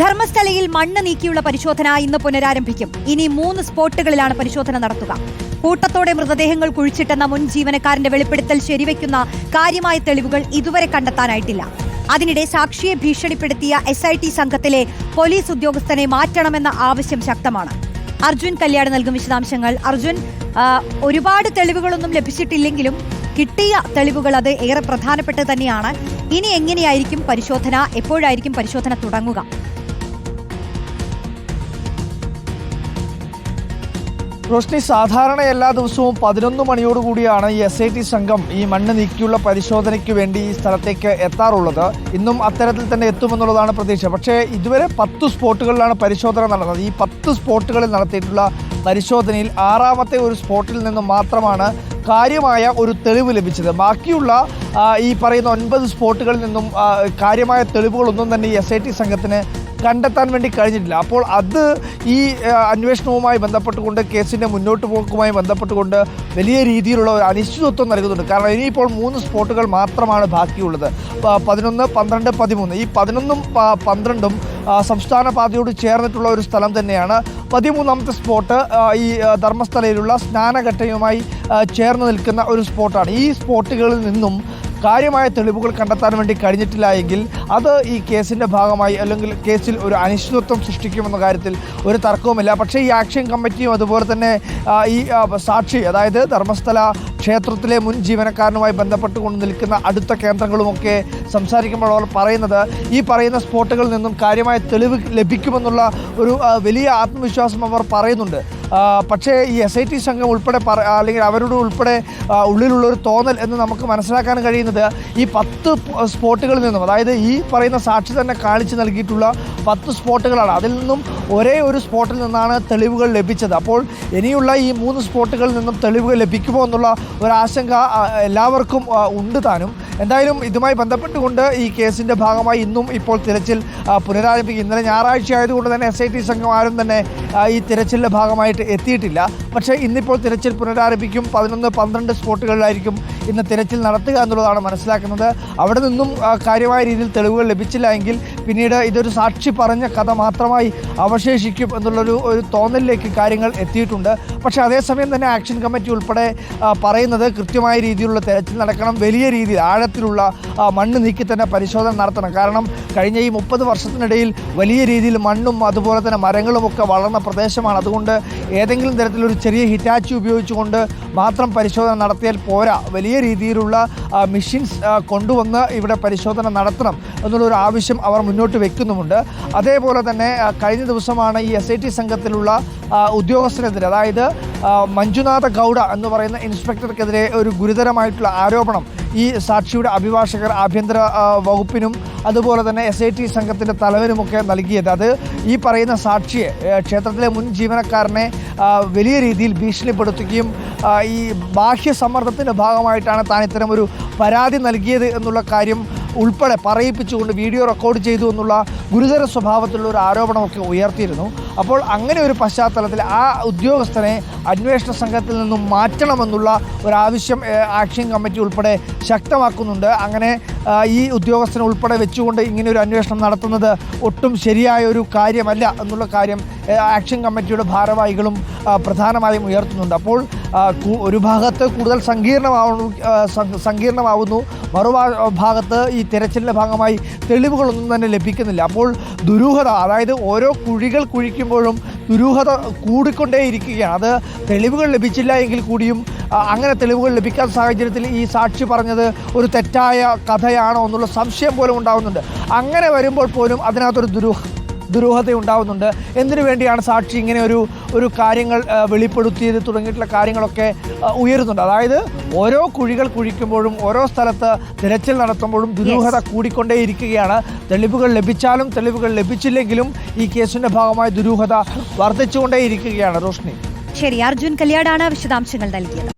ധർമ്മസ്ഥലയിൽ മണ്ണ് നീക്കിയുള്ള പരിശോധന ഇന്ന് പുനരാരംഭിക്കും. ഇനി മൂന്ന് സ്പോട്ടുകളിലാണ് പരിശോധന നടത്തുക. കൂട്ടത്തോടെ മൃതദേഹങ്ങൾ കുഴിച്ചിട്ടെന്ന മുൻ ജീവനക്കാരന്റെ വെളിപ്പെടുത്തൽ ശരിവെക്കുന്ന കാര്യമായ തെളിവുകൾ ഇതുവരെ കണ്ടെത്താനായിട്ടില്ല. അതിനിടെ സാക്ഷിയെ ഭീഷണിപ്പെടുത്തിയ എസ് ഐ ടി സംഘത്തിലെ പോലീസ് ഉദ്യോഗസ്ഥനെ മാറ്റണമെന്ന ആവശ്യം ശക്തമാണ്. അർജുൻ കല്യാട് നൽകും വിശദാംശങ്ങൾ. അർജുൻ ഒരുപാട് തെളിവുകളൊന്നും ലഭിച്ചിട്ടില്ലെങ്കിലും കിട്ടിയ തെളിവുകൾ അത് ഏറെ പ്രധാനപ്പെട്ടത് തന്നെയാണ്. ഇനി എങ്ങനെയായിരിക്കും പരിശോധന? എപ്പോഴായിരിക്കും പരിശോധന തുടങ്ങുക? റോഷ്നി സാധാരണ എല്ലാ ദിവസവും പതിനൊന്ന് മണിയോടുകൂടിയാണ് ഈ എസ് ഐ ടി സംഘം ഈ മണ്ണ് നീക്കിയുള്ള പരിശോധനയ്ക്ക് വേണ്ടി ഈ സ്ഥലത്തേക്ക് എത്താറുള്ളത്. ഇന്നും അത്തരത്തിൽ തന്നെ എത്തുമെന്നുള്ളതാണ് പ്രതീക്ഷ. പക്ഷേ ഇതുവരെ പത്ത് സ്പോട്ടുകളിലാണ് പരിശോധന നടന്നത്. ഈ പത്ത് സ്പോട്ടുകളിൽ നടത്തിയിട്ടുള്ള പരിശോധനയിൽ ആറാമത്തെ ഒരു സ്പോട്ടിൽ നിന്നും മാത്രമാണ് കാര്യമായ ഒരു തെളിവ് ലഭിച്ചത്. ബാക്കിയുള്ള ഈ പറയുന്ന ഒൻപത് സ്പോട്ടുകളിൽ നിന്നും കാര്യമായ തെളിവുകളൊന്നും തന്നെ ഈ എസ് ഐ ടി സംഘത്തിന് കണ്ടെത്താൻ വേണ്ടി കഴിഞ്ഞിട്ടില്ല. അപ്പോൾ അത് ഈ അന്വേഷണവുമായി ബന്ധപ്പെട്ടുകൊണ്ട് കേസിന്റെ മുന്നോട്ട് പോക്കുമായി ബന്ധപ്പെട്ടുകൊണ്ട് വലിയ രീതിയിലുള്ള ഒരു അനിശ്ചിതത്വം നൽകുന്നുണ്ട്. കാരണം ഇനിയിപ്പോൾ മൂന്ന് സ്പോട്ടുകൾ മാത്രമാണ് ബാക്കിയുള്ളത്. പതിനൊന്ന് പന്ത്രണ്ട് പതിമൂന്ന്. ഈ പതിനൊന്നും പന്ത്രണ്ടും സംസ്ഥാന പാതയോട് ചേർന്നിട്ടുള്ള ഒരു സ്ഥലം തന്നെയാണ്. പതിമൂന്നാമത്തെ സ്പോട്ട് ഈ ധർമ്മസ്ഥലയിലുള്ള സ്നാനഘട്ടയുമായി ചേർന്ന് നിൽക്കുന്ന ഒരു സ്പോട്ടാണ്. ഈ സ്പോട്ടുകളിൽ നിന്നും കാര്യമായ തെളിവുകൾ കണ്ടെത്താൻ വേണ്ടി കഴിഞ്ഞിട്ടില്ല എങ്കിൽ അത് ഈ കേസിന്റെ ഭാഗമായി അല്ലെങ്കിൽ കേസിൽ ഒരു അനിശ്ചിതത്വം സൃഷ്ടിക്കുമെന്ന കാര്യത്തിൽ ഒരു തർക്കവുമില്ല. പക്ഷേ ഈ ആക്ഷൻ കമ്മിറ്റിയും അതുപോലെ തന്നെ ഈ സാക്ഷി അതായത് ധർമ്മസ്ഥല ക്ഷേത്രത്തിലെ മുൻ ജീവനക്കാരനുമായി ബന്ധപ്പെട്ടുകൊണ്ട് നിൽക്കുന്ന അടുത്ത കേന്ദ്രങ്ങളുമൊക്കെ സംസാരിക്കുമ്പോൾ അവർ പറയുന്നത് ഈ പറയുന്ന സ്പോട്ടുകളിൽ നിന്നും കാര്യമായ തെളിവ് ലഭിക്കുമെന്നുള്ള ഒരു വലിയ ആത്മവിശ്വാസം അവർ പറയുന്നുണ്ട്. പക്ഷേ ഈ എസ് ഐ ടി സംഘം ഉൾപ്പെടെ പറ അല്ലെങ്കിൽ അവരുടെ ഉൾപ്പെടെ ഉള്ളിലുള്ളൊരു തോന്നൽ എന്ന് നമുക്ക് മനസ്സിലാക്കാൻ കഴിയുന്നത് ഈ പത്ത് സ്പോട്ടുകളിൽ നിന്നും അതായത് ഈ പറയുന്ന സാക്ഷി തന്നെ കാണിച്ചു നൽകിയിട്ടുള്ള പത്ത് സ്പോട്ടുകളാണ്. അതിൽ നിന്നും ഒരേ ഒരു സ്പോട്ടിൽ നിന്നാണ് തെളിവുകൾ ലഭിച്ചത്. അപ്പോൾ ഇനിയുള്ള ഈ മൂന്ന് സ്പോട്ടുകളിൽ നിന്നും തെളിവുകൾ ലഭിക്കുമോ എന്നുള്ള ഒരു ആശങ്ക എല്ലാവർക്കും ഉണ്ട് താനും. എന്തായാലും ഇതുമായി ബന്ധപ്പെട്ടുകൊണ്ട് ഈ കേസിന്റെ ഭാഗമായി ഇന്നും ഇപ്പോൾ തിരച്ചിൽ പുനരാരംഭിക്കും. ഇന്നലെ ഞായറാഴ്ച ആയതുകൊണ്ട് തന്നെ എസ് ഐ ടി സംഘം ആരും തന്നെ ഈ തിരച്ചിലിന്റെ ഭാഗമായിട്ട് എത്തിയിട്ടില്ല. പക്ഷേ ഇന്നിപ്പോൾ തിരച്ചിൽ പുനരാരംഭിക്കും. പതിനൊന്ന് പന്ത്രണ്ട് സ്പോട്ടുകളിലായിരിക്കും ഇന്ന് തിരച്ചിൽ നടത്തുക എന്നുള്ളതാണ് മനസ്സിലാക്കുന്നത്. അവിടെ നിന്നും കാര്യമായ രീതിയിൽ തെളിവുകൾ ലഭിച്ചില്ല എങ്കിൽ പിന്നീട് ഇതൊരു സാക്ഷി പറഞ്ഞ കഥ മാത്രമായി അവശേഷിക്കും എന്നുള്ളൊരു ഒരു തോന്നലിലേക്ക് കാര്യങ്ങൾ എത്തിയിട്ടുണ്ട്. പക്ഷേ അതേസമയം തന്നെ ആക്ഷൻ കമ്മിറ്റി ഉൾപ്പെടെ പറയുന്നത് കൃത്യമായ രീതിയിലുള്ള തിരച്ചിൽ നടക്കണം. വലിയ രീതിയിൽ ആഴത്തിലുള്ള മണ്ണ് നീക്കി തന്നെ പരിശോധന നടത്തണം. കാരണം കഴിഞ്ഞ ഈ മുപ്പത് വർഷത്തിനിടയിൽ വലിയ രീതിയിൽ മണ്ണും അതുപോലെ തന്നെ മരങ്ങളും ഒക്കെ വളർന്ന പ്രദേശമാണ്. അതുകൊണ്ട് ഏതെങ്കിലും തരത്തിലൊരു ചെറിയ ഹിറ്റാച്ചി ഉപയോഗിച്ചുകൊണ്ട് മാത്രം പരിശോധന നടത്തിയാൽ പോരാ. വലിയ രീതിയിലുള്ള മെഷീൻസ് കൊണ്ടുവന്ന് ഇവിടെ പരിശോധന നടത്തണം എന്നുള്ളൊരു ആവശ്യം അവർ മുന്നോട്ട് വെക്കുന്നുമുണ്ട്. അതേപോലെ തന്നെ കഴിഞ്ഞ ദിവസമാണ് ഈ എസ് ഐ ടി സംഘത്തിലുള്ള ഉദ്യോഗസ്ഥനെതിരെ അതായത് മഞ്ജുനാഥ ഗൗഡ എന്ന് പറയുന്ന ഇൻസ്പെക്ടർക്കെതിരെ ഒരു ഗുരുതരമായിട്ടുള്ള ആരോപണം. ഈ സാക്ഷിയുടെ അഭിഭാഷകർ ആഭ്യന്തര വകുപ്പിനും അതുപോലെ തന്നെ എസ് ഐ ടി സംഘത്തിന്റെ തലവനുമൊക്കെ നൽകിയത്. അത് ഈ പറയുന്ന സാക്ഷിയെ ക്ഷേത്രത്തിലെ മുൻ ജീവനക്കാരനെ വലിയ രീതിയിൽ ഭീഷണിപ്പെടുത്തുകയും ഈ ബാഹ്യ സമ്മർദ്ദത്തിന്റെ ഭാഗമായിട്ടാണ് താൻ ഇത്തരം ഒരു പരാതി നൽകിയത് എന്നുള്ള കാര്യം ഉൾപ്പെടെ പറയിപ്പിച്ചുകൊണ്ട് വീഡിയോ റെക്കോർഡ് ചെയ്തു എന്നുള്ള ഗുരുതര സ്വഭാവത്തിലുള്ള ഒരു ആരോപണമൊക്കെ ഉയർത്തിയിരുന്നു. അപ്പോൾ അങ്ങനെ ഒരു പശ്ചാത്തലത്തിൽ ആ ഉദ്യോഗസ്ഥനെ അന്വേഷണ സംഘത്തിൽ നിന്നും മാറ്റണമെന്നുള്ള ഒരാവശ്യം ആക്ഷൻ കമ്മിറ്റി ഉൾപ്പെടെ ശക്തമാക്കുന്നുണ്ട്. അങ്ങനെ ഈ ഉദ്യോഗസ്ഥനെ ഉൾപ്പെടെ വെച്ചുകൊണ്ട് ഇങ്ങനെ ഒരു അന്വേഷണം നടത്തുന്നത് ഒട്ടും ശരിയായ ഒരു കാര്യമല്ല എന്നുള്ള കാര്യം ആക്ഷൻ കമ്മിറ്റിയുടെ ഭാരവാഹികളും പ്രധാനമായും ഉയർത്തുന്നുണ്ട്. അപ്പോൾ ഒരു ഭാഗത്ത് കൂടുതൽ സങ്കീർണമാവുന്നു സങ്കീർണമാവുന്നു. മറുഭാ ഭാഗത്ത് ഈ തിരച്ചിലിന്റെ ഭാഗമായി തെളിവുകളൊന്നും തന്നെ ലഭിക്കുന്നില്ല. അപ്പോൾ ദുരൂഹത അതായത് ഓരോ കുഴികൾ കുഴിക്കുമ്പോഴും ദുരൂഹത കൂടിക്കൊണ്ടേയിരിക്കുകയാണ്. അത് തെളിവുകൾ ലഭിച്ചില്ല എങ്കിൽ കൂടിയും അങ്ങനെ തെളിവുകൾ ലഭിക്കാൻ സാഹചര്യത്തിൽ ഈ സാക്ഷി പറഞ്ഞത് ഒരു തെറ്റായ കഥയാണോ എന്നുള്ള സംശയം പോലും ഉണ്ടാകുന്നുണ്ട് അങ്ങനെ വരുമ്പോൾ പോലും അതിനകത്തൊരു ദുരൂഹ ദുരൂഹത ഉണ്ടാവുന്നുണ്ട് എന്തിനു വേണ്ടിയാണ് സാക്ഷി ഇങ്ങനെ ഒരു ഒരു കാര്യങ്ങൾ വെളിപ്പെടുത്തിയത് തുടങ്ങിയിട്ടുള്ള കാര്യങ്ങളൊക്കെ ഉയരുന്നുണ്ട്. അതായത് ഓരോ കുഴികൾ കുഴിക്കുമ്പോഴും ഓരോ സ്ഥലത്ത് തിരച്ചിൽ നടത്തുമ്പോഴും ദുരൂഹത കൂടിക്കൊണ്ടേയിരിക്കുകയാണ്. തെളിവുകൾ ലഭിച്ചാലും തെളിവുകൾ ലഭിച്ചില്ലെങ്കിലും ഈ കേസിന്റെ ഭാഗമായ ദുരൂഹത വർദ്ധിച്ചുകൊണ്ടേയിരിക്കുകയാണ് റോഷ്നി. ശരി അർജുൻ കല്യാടാണ് വിശദാംശങ്ങൾ നൽകിയത്.